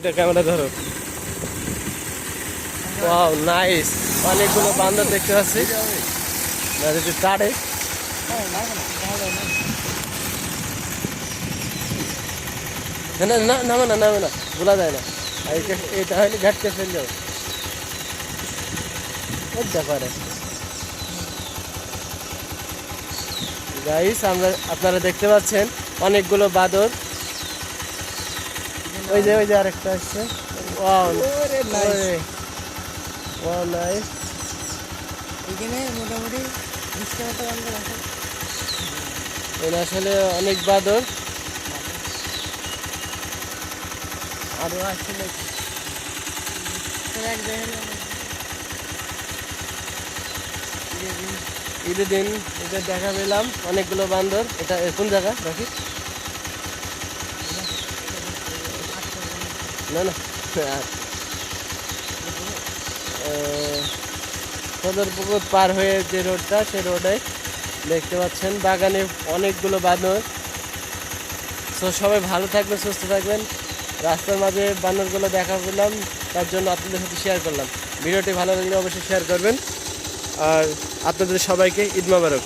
এটা ক্যামেরা ধরো। Wow nice অনেকগুলো বান্দর দেখতে পাচ্ছি। না যদি টাড়ে না না নামে না নামে না। বলা যায় না। এটা- হলে ঘাটকে ফেল লজ্জা করে গাইস আমরা, আপনারা দেখতে পাচ্ছেন, অনেকগুলো বাদর। ওই যে ওই যে আরেকটা আসছে। ওয়াও. ওয়াও নাইস এখানে মোটামুটি এটা আসলে অনেক বাদর। আরও আছে ঈদের দিন এটা দেখা পেলাম। অনেকগুলো বান্দর। এটা কোন জায়গা? রাখি? না না। সদরপুকুর পার হয়ে যে রোডটা, সে রোডে দেখতে পাচ্ছেন বাগানে অনেকগুলো বানর। তো সবাই ভালো থাকবেন, সুস্থ থাকবেন। রাস্তার মাঝে বানরগুলো দেখা পেলাম তার জন্য আপনাদের সাথে শেয়ার করলাম। ভিডিওটি ভালো লাগলে অবশ্যই শেয়ার করবেন। আর আপনাদের সবাইকে ঈদ মোবারক।